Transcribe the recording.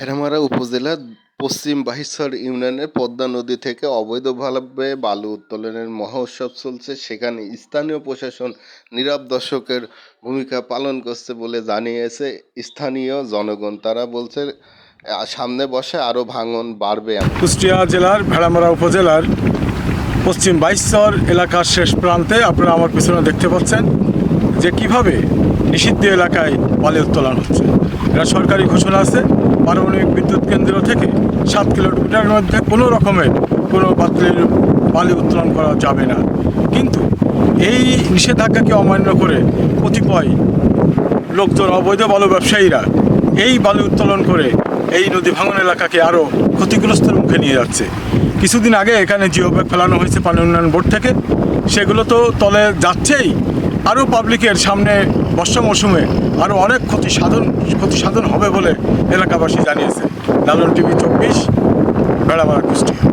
ভেড়ামারা উপজেলার পশ্চিম বাহিছড় ইউনিয়নের পদ্মা নদী থেকে অবৈধভাবে বালু উত্তোলনের মহোৎসব চলছে। সেখানে স্থানীয় প্রশাসন নীরব দর্শকের ভূমিকা পালন করছে বলে জানিয়েছে স্থানীয় জনগণ। তারা বলছে, সামনে বসে আরও ভাঙন বাড়বে কুষ্টিয়া জেলার ভেড়ামারা উপজেলার পশ্চিম বাইশর এলাকার শেষ প্রান্তে আপনারা আমার পিছনে দেখতে পাচ্ছেন। যে কীভাবে নিষিদ্ধ এলাকায় বালি উত্তোলন হচ্ছে। এটা সরকারি ঘোষণা আছে, পারমাণবিক বিদ্যুৎ কেন্দ্র থেকে সাত কিলোমিটারের মধ্যে কোনো রকমের কোনো বাতিলের বালি উত্তোলন করা যাবে না। কিন্তু এই নিষেধাজ্ঞাকে অমান্য করে কতিপয় লোকজন, অবৈধ বালু ব্যবসায়ীরা এই বালু উত্তোলন করে এই নদী ভাঙন এলাকাকে আরও ক্ষতিগ্রস্তের মুখে নিয়ে যাচ্ছে। কিছুদিন আগে এখানে জিও ব্যাগ ফেলানো হয়েছে পানি উন্নয়ন বোর্ড থেকে। সেগুলো তো তলে যাচ্ছেই। আরও পাবলিকের সামনে বর্ষা মৌসুমে আরও অনেক ক্ষতি সাধন ক্ষতি সাধন হবে বলে এলাকাবাসী জানিয়েছে লালন টিভি চব্বিশ বেড়ামারা কুষ্টিয়া।